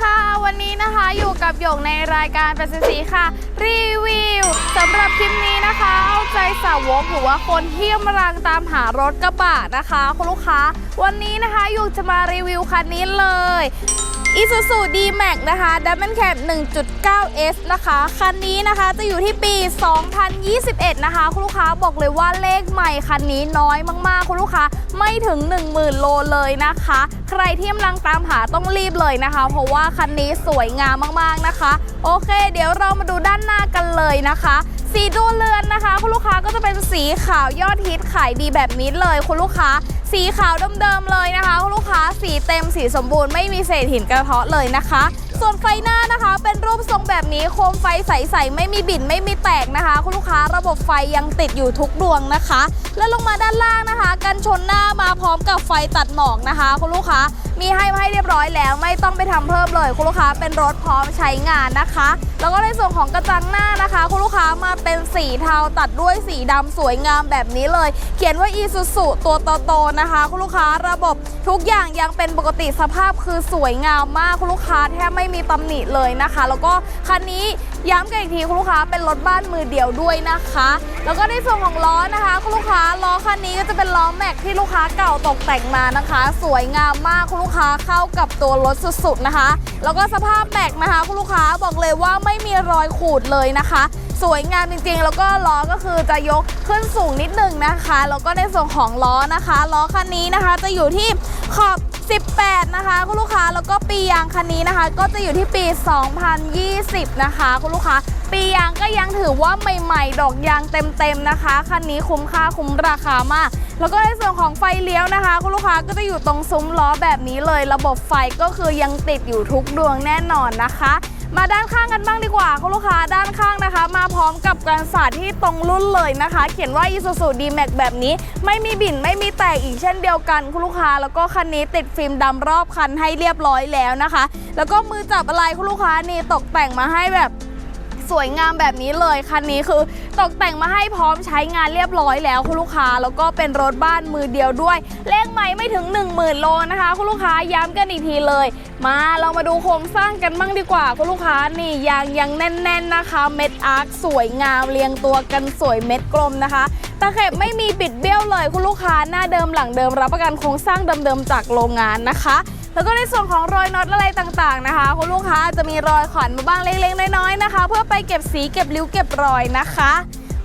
ค่ะ วันนี้นะคะอยู่กับหยกในรายการเป็นสีค่ะ รีวิวสำหรับคลิปนี้นะคะ เอาใจสาวกหรือว่าคนที่กำลังตามหารถกระบะนะคะ คุณลูกค้า วันนี้นะคะหยกจะมารีวิวคันนี้เลย Isuzu D-Max นะคะ Diamond Cap 1.9S นะคะ คันนี้นะคะจะอยู่ที่ปี 2021 นะคะ คุณลูกค้าบอกเลยว่าเลขใหม่คันนี้น้อยมากๆ คุณลูกค้าไม่ถึง 10,000 โลเลยนะคะใครที่กำลังตามหาต้องรีบเลยนะคะ เพราะว่าคันนี้สวยงามมากๆนะคะ โอเค เดี๋ยวเรามาดูด้านหน้ากันเลยนะคะสีดูเรือนนะคะ คุณลูกค้าก็จะเป็นสีขาวยอดฮิตขายดีแบบนี้เลย คุณลูกค้า สีขาวเดิมๆเลยนะคะ คุณลูกค้าสีเต็มสีสมบูรณ์ไม่มีเศษหินกระเทาะเลยนะคะ ส่วนไฟหน้านะคะ เป็นรูปทรงแบบนี้โคมไฟใสๆไม่มีบิ่นไม่มีแตกนะคะ คุณลูกค้าระบบไฟยังติดอยู่ทุกดวงนะคะ แล้วลงมาด้านล่างนะคะ กันชนหน้ามาพร้อมกับไฟตัดหมอกนะคะ คุณลูกค้ามีให้มาให้เรียบร้อยแล้ว ไม่ต้องไปทำเพิ่มเลย คุณลูกค้าเป็นรถพร้อมใช้งานนะคะ แล้วก็ในส่วนของกระจังหน้านะคะ คุณลูกค้ามาเป็นสีเทาตัดด้วยสีดำสวยงามแบบนี้เลย เขียนว่า Isuzu ตัวโตๆนะคะ คุณลูกค้าระบบทุกอย่างยังเป็นปกติสภาพคือสวยงามมากคุณลูกค้าแทบไม่มีตำหนิเลยนะคะ แล้วก็คันนี้ย้ำกันอีกทีคุณลูกค้าเป็นรถบ้านมือเดียวด้วยนะคะ แล้วก็ในส่วนของล้อนะคะ คุณลูกค้าล้อคันนี้ก็จะเป็นล้อแม็กที่ลูกค้าเก่าตกแต่งมานะคะ สวยงามมากคุณลูกค้าเข้ากับตัวรถสุดๆนะคะ แล้วก็สภาพแม็กนะคะ คุณลูกค้าบอกเลยว่าไม่มีรอยขูดเลยนะคะ สวยงามจริงๆ แล้วก็ล้อก็คือจะยกขึ้นสูงนิดหนึงนะคะ แล้วก็ในส่วนของล้อนะคะล้อคันนี้นะคะจะอยู่ที่ขอบ 18 นะคะ คุณลูกค้าแล้วก็ปียางคันนี้นะคะ ก็จะอยู่ที่ปี 2020 นะคะ คุณลูกค้าปียางก็ยังถือว่าใหม่ๆ ดอกยางเต็มๆนะคะคันนี้คุ้มค่าคุ้มราคามากแล้วก็ในส่วนของไฟเลี้ยวนะคะ คุณลูกค้าก็จะอยู่ตรงซุ้มล้อแบบนี้เลย ระบบไฟก็คือยังติดอยู่ทุกดวงแน่นอนนะคะ มาด้านข้างกันบ้างดีกว่าคุณลูกค้าด้านข้างนะคะ มาพร้อมกับกันศาสตร์ที่ตรงรุ่นเลยนะคะ เขียนว่า Isuzu D-Max แบบนี้ ไม่มีบิ่นไม่มีแตกอีกเช่นเดียวกันคุณลูกค้า แล้วก็คันนี้ติดฟิล์มดำรอบคันให้เรียบร้อยแล้วนะคะ แล้วก็มือจับอะไรคุณลูกค้านี่ตกแต่งมาให้แบบ สวยงามแบบนี้เลยคันนี้คือตกแต่งมาให้พร้อมใช้งานเรียบร้อยแล้วคุณลูกค้า แล้วก็เป็นรถบ้านมือเดียวด้วย เลขไม่ไม่ถึง 10,000 โลนะคะ คุณลูกค้าย้ำกันอีกทีเลย มาเรามาดูโครงสร้างกันบ้างดีกว่า คุณลูกค้านี่ยางยังแน่น ๆนะคะ เม็ดอาร์คสวยงามเรียงตัวกันสวยเม็ดกลมนะคะตะเข็บไม่มีบิดเบี้ยวเลยคุณลูกค้าหน้าเดิมหลังเดิมรับประกันโครงสร้างเดิมๆจากโรงงานนะคะ แล้วก็ในส่วนของรอยน็อตอะไรต่างๆนะคะคุณลูกค้าจะมีรอยขันมาบ้างเล็กๆน้อยๆนะคะ เพื่อไปเก็บสีเก็บริ้วเก็บรอยนะคะ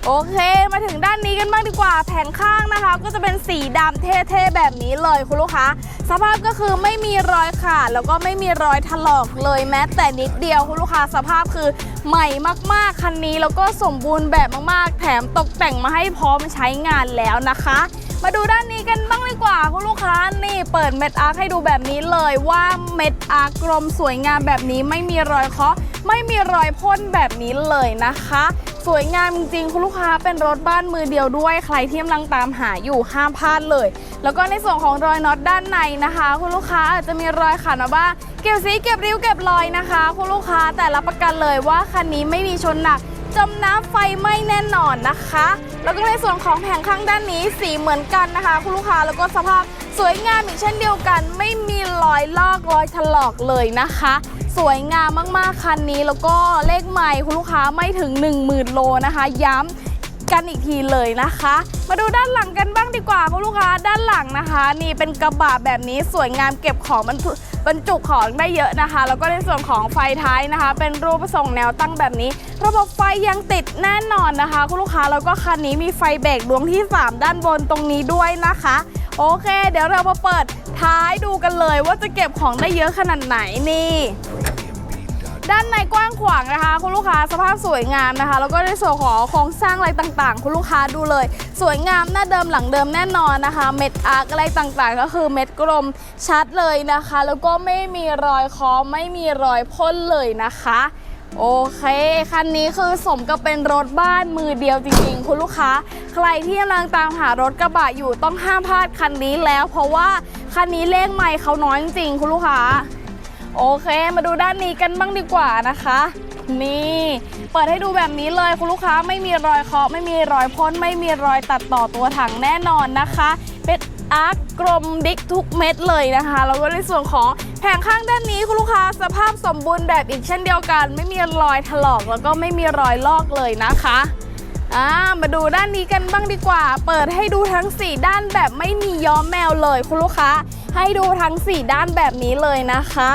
โอเค มาถึงด้านนี้กันบ้างดีกว่า แผงข้างนะคะ ก็จะเป็นสีดำเท่ๆแบบนี้เลยคุณลูกค้า สภาพก็คือไม่มีรอยขาดแล้วก็ไม่มีรอยถลอกเลยแม้แต่นิดเดียวคุณลูกค้าสภาพคือใหม่มากๆคันนี้แล้วก็สมบูรณ์แบบมากๆ แถมตกแต่งมาให้พร้อมใช้งานแล้วนะคะ มาดูด้านนี้กันบ้างดีกว่าคุณลูกค้านี่เปิดเม็ดอาร์คให้ดูแบบนี้เลยว่าเม็ดอาร์คกลมสวยงามแบบนี้ไม่มีรอยเคาะไม่มีรอยพ่นแบบนี้เลยนะคะ สวยงามจริงๆคุณลูกค้าเป็นรถบ้านมือเดียวด้วยใครที่กำลังตามหาอยู่ห้ามพลาดเลย แล้วก็ในส่วนของรอยน็อตด้านในนะคะ คุณลูกค้าอาจจะมีรอยขาดมาบ้างเก็บสีเก็บริ้วเก็บรอยนะคะ คุณลูกค้าแต่รับประกันเลยว่าคันนี้ไม่มีชนหนัก จมน้ำไฟไหม้แน่นอนนะคะ แล้วก็ในส่วนของแผงข้างด้านนี้สีเหมือนกันนะคะ คุณลูกค้าแล้วก็สภาพสวยงามอีกเช่นเดียวกัน ไม่มีรอยลอกรอยถลอกเลยนะคะ สวยงามมากๆคันนี้แล้วก็เลขใหม่คุณลูกค้าไม่ถึง 10,000 โลนะคะ ย้ำ กันอีกทีเลยนะคะ มาดูด้านหลังกันบ้างดีกว่าคุณลูกค้าด้านหลังนะคะ นี่เป็นกระบะแบบนี้สวยงามเก็บของบรรทุบรรจุของได้เยอะนะคะ แล้วก็ในส่วนของไฟท้ายนะคะ เป็นรูปทรงแนวตั้งแบบนี้ ระบบไฟยังติดแน่นอนนะคะ คุณลูกค้าแล้วก็คันนี้มีไฟเบรกดวงที่ 3 ด้านบนตรงนี้ด้วยนะคะ โอเค เดี๋ยวเรามาเปิดท้ายดูกันเลยว่าจะเก็บของได้เยอะขนาดไหนนี่ ด้านในกว้างขวางนะคะ คุณลูกค้าสภาพสวยงามนะคะ แล้วก็ในส่วนของโครงสร้างอะไรต่างๆ คุณลูกค้าดูเลย สวยงามหน้าเดิมหลังเดิมแน่นอนนะคะ เม็ดอาร์คอะไรต่างๆ ก็คือเม็ดกลมชัดเลยนะคะ แล้วก็ไม่มีรอยคอไม่มีรอยพ่นเลยนะคะโอเคคันนี้คือสมกับเป็นรถบ้านมือเดียวจริงๆ คุณลูกค้า ใครที่กำลังตามหารถกระบะอยู่ต้องห้ามพลาดคันนี้แล้ว เพราะว่าคันนี้เลขใหม่เขาน้อยจริงๆ คุณลูกค้า โอเค มาดูด้านนี้กันบ้างดีกว่านะคะ นี่ เปิดให้ดูแบบนี้เลยคุณลูกค้าไม่มีรอยเคาะไม่มีรอยพ่นไม่มีรอยตัดต่อตัวถังแน่นอนนะคะ เป็นอาร์กลมดิกทุกเม็ดเลยนะคะแล้วก็ในส่วนของแผงข้างด้านนี้คุณลูกค้าสภาพสมบูรณ์แบบอีกเช่นเดียวกัน ไม่มีรอยถลอกแล้วก็ไม่มีรอยลอกเลยนะคะอ่ามาดูด้านนี้กันบ้างดีกว่า เปิดให้ดูทั้ง 4 ด้านแบบไม่มีย้อมแมวเลยคุณลูกค้า ให้ดูทั้ง 4 ด้านแบบนี้เลยนะคะ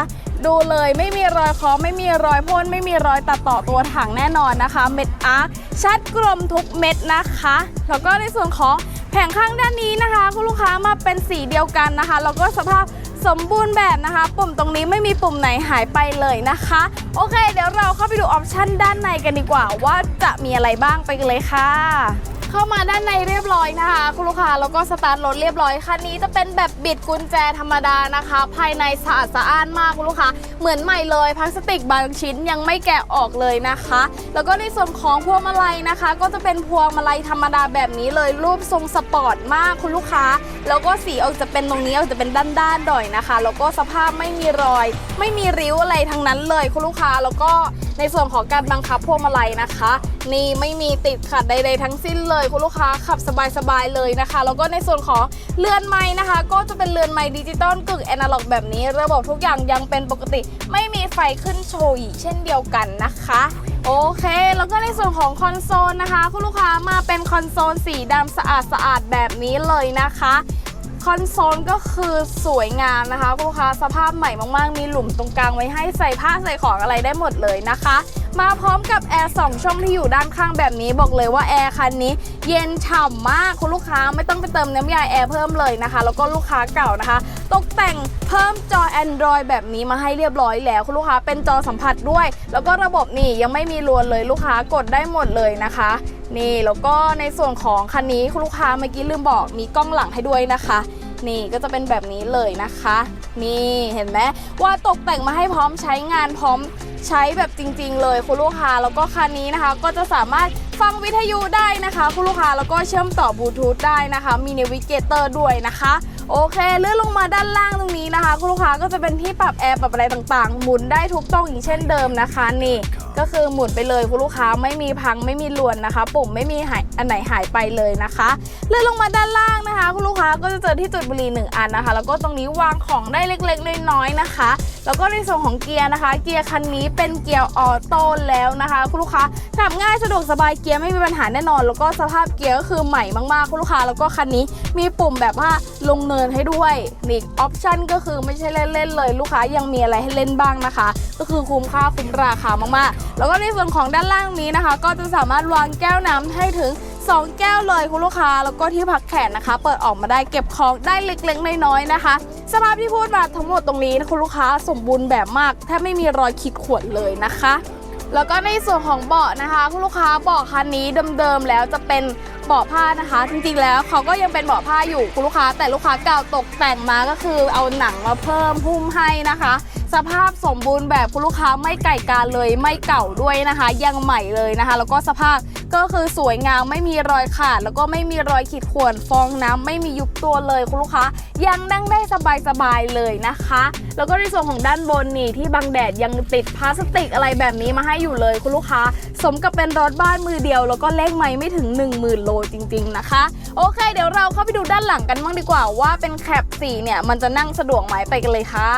ดูเลยไม่มีรอยเคอไม่มีรอยพ่นไม่มีรอยตัดต่อตัวถังแน่นอนนะคะ เม็ดอาร์ชัดกลมทุกเม็ดนะคะ แล้วก็ในส่วนของแผงข้างด้านนี้นะคะ คุณลูกค้ามาเป็นสีเดียวกันนะคะแล้วก็สภาพสมบูรณ์แบบนะคะ ปุ่มตรงนี้ไม่มีปุ่มไหนหายไปเลยนะคะ โอเค เดี๋ยวเราเข้าไปดูออปชันด้านในกันดีกว่า ว่าจะมีอะไรบ้างไปกันเลยค่ะ เข้ามาด้านในเรียบร้อยนะคะ คุณลูกค้าแล้วก็สตาร์ทรถเรียบร้อยคันนี้จะเป็นแบบบิดกุญแจธรรมดานะคะ ภายในสะอาดสะอ้านมากคุณลูกค้าเหมือนใหม่เลยพลาสติกบางชิ้นยังไม่แกะออกเลยนะคะ แล้วก็ในส่วนของพวงมาลัยนะคะ ก็จะเป็นพวงมาลัยธรรมดาแบบนี้เลยรูปทรงสปอร์ตมากคุณลูกค้า แล้วก็สีออกจะเป็นตรงนี้ออกจะเป็นด้านๆหน่อยนะคะ แล้วก็สภาพไม่มีรอย ไม่มีริ้วอะไรทั้งนั้นเลยคุณลูกค้าแล้วก็ ในส่วนของการบังคับพวงมาลัยนะคะ นี่ไม่มีติดขัดใดๆทั้งสิ้นเลยคุณลูกค้าขับสบายๆเลยนะคะ แล้วก็ในส่วนของเรือนไม้นะคะ ก็จะเป็นเรือนไม้ดิจิตอลกึ่งแอนาล็อกแบบนี้ ระบบทุกอย่างยังเป็นปกติ ไม่มีไฟขึ้นโชว์อีกเช่นเดียวกันนะคะโอเค แล้วก็ในส่วนของคอนโซลนะคะ คุณลูกค้ามาเป็นคอนโซลสีดำสะอาดสะอาดๆแบบนี้เลยนะคะ คอนโซลก็คือสวยงามนะคะคุณลูกค้าสภาพใหม่มากๆ มีหลุมตรงกลางไว้ให้ใส่ผ้าใส่ของอะไรได้หมดเลยนะคะ มาพร้อมกับแอร์สองช่องที่อยู่ด้านข้างแบบนี้บอกเลยว่าแอร์คันนี้เย็นฉ่ำมากคุณลูกค้าไม่ต้องไปเติมน้ำยาแอร์เพิ่มเลยนะคะ แล้วก็ลูกค้าเก่านะคะ ตกแต่งเพิ่มจอ Android แบบนี้มาให้เรียบร้อยแล้ว คุณลูกค้าเป็นจอสัมผัสด้วย แล้วก็ระบบนี่ยังไม่มีรวนเลยลูกค้ากดได้หมดเลยนะคะนี่แล้วก็ในส่วนของคันนี้คุณลูกค้าเมื่อกี้ลืมบอกมีกล้องหลังให้ด้วยนะคะ นี่ก็จะเป็นแบบนี้เลยนะคะ นี่เห็นไหมว่าตกแต่งมาให้พร้อมใช้งานพร้อมใช้แบบจริง ๆ เลยคุณลูกค้าแล้วก็คันนี้นะคะ ก็จะสามารถฟังวิทยุได้นะคะคุณลูกค้าแล้วก็เชื่อมต่อบลูทูธได้นะคะ มีเนวิเกเตอร์ด้วยนะคะ โอเคเลื่อนลงมาด้านล่างตรงนี้นะคะ คุณลูกค้าก็จะเป็นที่ปรับแอร์ปรับอะไรต่างๆ หมุนได้ทุกต้องอย่างเช่นเดิมนะคะนี่ก็คือหมุนไปเลยคุณลูกค้าไม่มีพังไม่มีลวนนะคะ ปุ่มไม่มีหายอันไหนหายไปเลยนะคะเลื่อนลงมาด้านล่างนะคะ คุณลูกค้าก็จะเจอที่จุดบุหรี่หนึ่งอันนะคะ แล้วก็ตรงนี้วางของได้เล็กๆน้อยๆนะคะ แล้วก็ในส่วนของเกียร์นะคะ เกียร์คันนี้เป็นเกียร์ออโต้แล้วนะคะคุณลูกค้าขับง่ายสะดวกสบายเกียร์ไม่มีปัญหาแน่นอน แล้วก็สภาพเกียร์ก็คือใหม่มากๆคุณลูกค้าแล้วก็คันนี้มีปุ่มแบบว่าลงเนินให้ด้วยนี่ออปชั่นก็คือไม่ใช่เล่นๆเลยลูกค้ายังมีอะไรให้เล่นบ้างนะคะ ก็คือคุ้มค่าคุ้มราคามากๆ แล้วก็ในส่วนของด้านล่างนี้นะคะ ก็จะสามารถวางแก้วน้ำให้ถึง 2 แก้วเลยคุณลูกค้า แล้วก็ที่พักแขนนะคะ เปิดออกมาได้เก็บของได้เล็กๆน้อยๆนะคะ สภาพที่พูดมาทั้งหมดตรงนี้นะคุณลูกค้าสมบูรณ์แบบมากแทบไม่มีรอยขีดข่วนเลยนะคะ แล้วก็ในส่วนของเบาะนะคะคุณลูกค้าเบาะคันนี้เดิมๆแล้วจะเป็นเบาะผ้านะคะ จริงๆแล้วเขาก็ยังเป็นเบาะผ้าอยู่คุณลูกค้า แต่ลูกค้าเก่าตกแต่งมาก็คือเอาหนังมาเพิ่มหุ้มให้นะคะ สภาพสมบูรณ์แบบคุณลูกค้าไม่ไก่กาเลยไม่เก่าด้วยนะคะ ยังใหม่เลยนะคะ แล้วก็สภาพ ก็คือสวยงามไม่มีรอยขาด แล้วก็ไม่มีรอยขีดข่วนฟองน้ำไม่มียุบตัวเลยคุณลูกค้ายังนั่งได้สบายๆเลยนะคะ แล้วก็ในส่วนของด้านบนนี่ที่บังแดดยังติดพลาสติกอะไรแบบนี้มาให้อยู่เลยคุณลูกค้า สมกับเป็นรถบ้านมือเดียว แล้วก็เลขไม่ไม่ถึง 10,000 โลจริง ๆนะคะ โอเค เดี๋ยวเราเข้าไปดูด้านหลังกันบ้างดีกว่าว่าเป็นแคปสีเนี่ยมันจะนั่งสะดวกไหมไปกันเลยค่ะ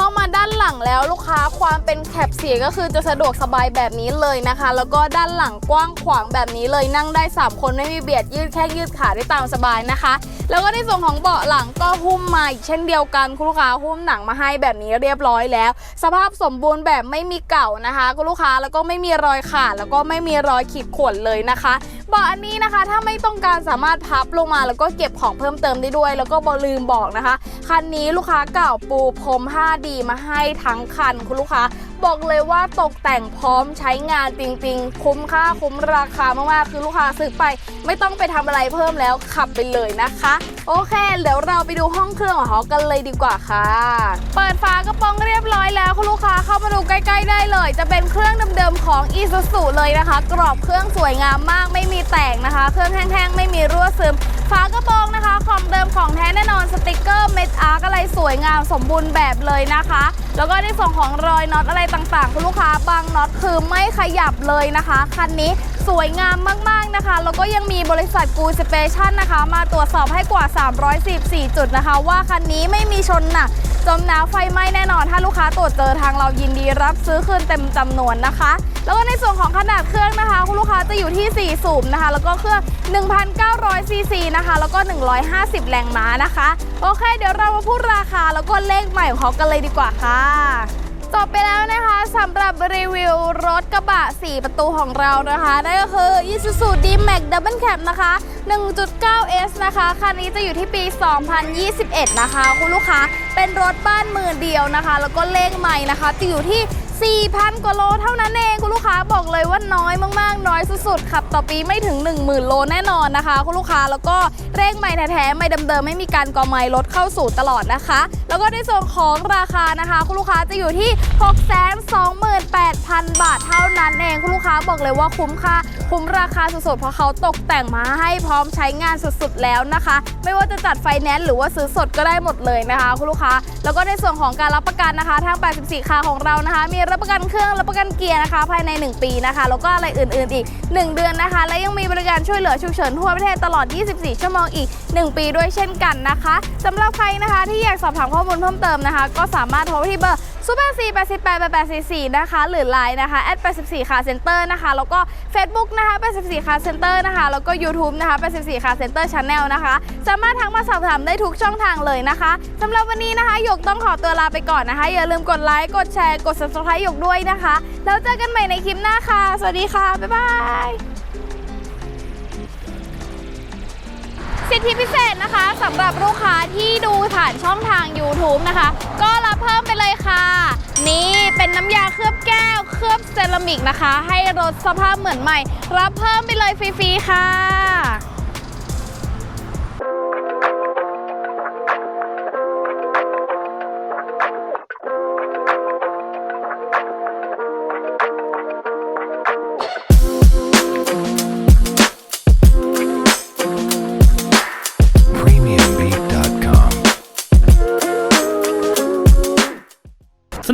เข้ามาด้านหลังแล้วลูกค้าความเป็นแคปสีก็คือจะสะดวกสบายแบบนี้เลยนะคะ แล้วก็ด้านหลังกว้างขวางแบบนี้เลยนั่งได้ 3 คนไม่มีเบียดยืดแค่ยืดขาได้ตามสบายนะคะ แล้วก็ในส่วนของเบาะหลังก็หุ้มมาอีกเช่นเดียวกันคุณลูกค้าหุ้มหนังมาให้แบบนี้เรียบร้อยแล้ว สภาพสมบูรณ์แบบไม่มีเก่านะคะคุณลูกค้าแล้วก็ไม่มีรอยขาดแล้วก็ไม่มีรอยขีดข่วนเลยนะคะ เบาะอันนี้นะคะ ถ้าไม่ต้องการสามารถพับลงมาแล้วก็เก็บของเพิ่มเติมได้ด้วย แล้วก็บอลืมบอกนะคะ คันนี้ลูกค้าเก่าปูพรม 5D มาให้ทั้งคันคุณลูกค้าบอกเลยว่าตกแต่งพร้อมใช้งานจริงๆ คุ้มค่าคุ้มราคามากๆ คือลูกค้าซื้อไป ไม่ต้องไปทำอะไรเพิ่มแล้วขับไปเลยนะคะ โอเค เดี๋ยวเราไปดูห้องเครื่องของเขากันเลยดีกว่าค่ะ เปิดฝากระโปรงเรียบร้อยแล้วคุณลูกค้าเข้ามาดูใกล้ ๆ ได้เลย จะเป็นเครื่องเดิมๆของ i s u z u เลยนะคะ กรอบเครื่องสวยงามมากไม่มีแตกนะคะ เครื่องแห้งๆ ไม่มีรั่วซึม ฝากระโปรงนะคะ ของเดิมของแท้แน่นอนสติกเกอร์เม็ดอาร์กอะไรสวยงามสมบูรณ์แบบเลยนะคะ แล้วก็ในส่วนของรอยน็อตอะไรต่างๆ คุณลูกค้าบางน็อตคือไม่ขยับเลยนะคะคันนี้สวยงามมากๆนะคะ แล้วก็ยังมีบริษัทกูสเปชั่นนะคะ มาตรวจสอบให้กว่า 314 จุดนะคะ ว่าคันนี้ไม่มีชนหนักจมน้ำไฟไหม้แน่นอน ถ้าลูกค้าตรวจเจอทางเรายินดีรับซื้อคืนเต็มจำนวนนะคะ แล้วก็ในส่วนของขนาดเครื่องนะคะ คุณลูกค้าจะอยู่ที่ 4 สูบนะคะ แล้วก็เครื่อง 1,900ซีซีนะะคะ แล้วก็ 150 แรงม้านะคะ โอเค เดี๋ยวเรามาพูดราคาแล้วก็เลขใหม่ของเขากันเลยดีกว่าค่ะจบไปแล้วนะคะสำหรับรีวิวรถกระบะ 4 ประตูของเรานะคะนั่นก็คือ Isuzu D-Max Double Cab นะคะ 1.9S นะคะ คันนี้จะอยู่ที่ปี 2021 นะคะ คุณลูกค้าเป็นรถบ้านมือเดียวนะคะ แล้วก็เลขใหม่นะคะจะอยู่ที่ 4,000 กว่าโลเท่านั้นเองคุณลูกค้าบอกเลยว่าน้อยมากๆ น้อยสุดๆขับต่อปีไม่ถึง 10,000 โลแน่นอนนะคะ คุณลูกค้าแล้วก็เลขใหม่แท้ๆไม่เดิมๆไม่มีการกอไม้รถเข้าสู่ตลอดนะคะ แล้วก็ในส่วนของราคานะคะ คุณลูกค้าจะอยู่ที่ 628,000 บาทเท่านั้นเองคุณลูกค้าบอกเลยว่าคุ้มค่าคุ้มราคาสุดๆเพราะเขาตกแต่งมาให้พร้อมใช้งานสุดๆแล้วนะคะ ไม่ว่าจะจัดไฟแนนซ์หรือว่าซื้อสดก็ได้หมดเลยนะคะ คุณลูกค้า แล้วก็ในส่วนของการรับประกันนะคะทาง 84คาของเรานะคะมีรับประกันเครื่องรับประกันเกียร์นะคะ ภายใน 1 ปีนะคะ แล้วก็อะไรอื่นๆอีก 1 เดือนนะคะ และยังมีบริการช่วยเหลือฉุกเฉินทั่วประเทศตลอด 24 ชั่วโมงอีก1 ปีด้วยเช่นกันนะคะสำหรับใครนะคะที่อยากสอบถามข้อมูลเพิ่มเติมนะคะ ก็สามารถโทรไปที่เบอร์0 8 4 8 8 8 4 4นะคะหรือ Line นะคะแอด84 Car Center นะคะแล้วก็ Facebook นะคะ84 Car Center นะคะแล้วก็ YouTube นะคะ84 Car Center Channel นะคะ สามารถทักมาสอบถามได้ทุกช่องทางเลยนะคะสำหรับวันนี้นะคะหยกต้องขอตัวลาไปก่อนนะคะ อย่าลืมกดไลค์กดแชร์กด Subscribe หยกด้วยนะคะ แล้วเจอกันใหม่ในคลิปหน้าค่ะ สวัสดีค่ะ บ๊ายบาย ทธิพิเศษนะคะสำหรับลูกค้าที่ดูผ่านช่องทาง YouTube นะคะ ก็รับเพิ่มไปเลยค่ะ นี่เป็นน้ำยาเคลือบแก้ว เคลือบเซรามิกนะคะ ให้รถสภาพเหมือนใหม่ รับเพิ่มไปเลยฟรีๆค่ะ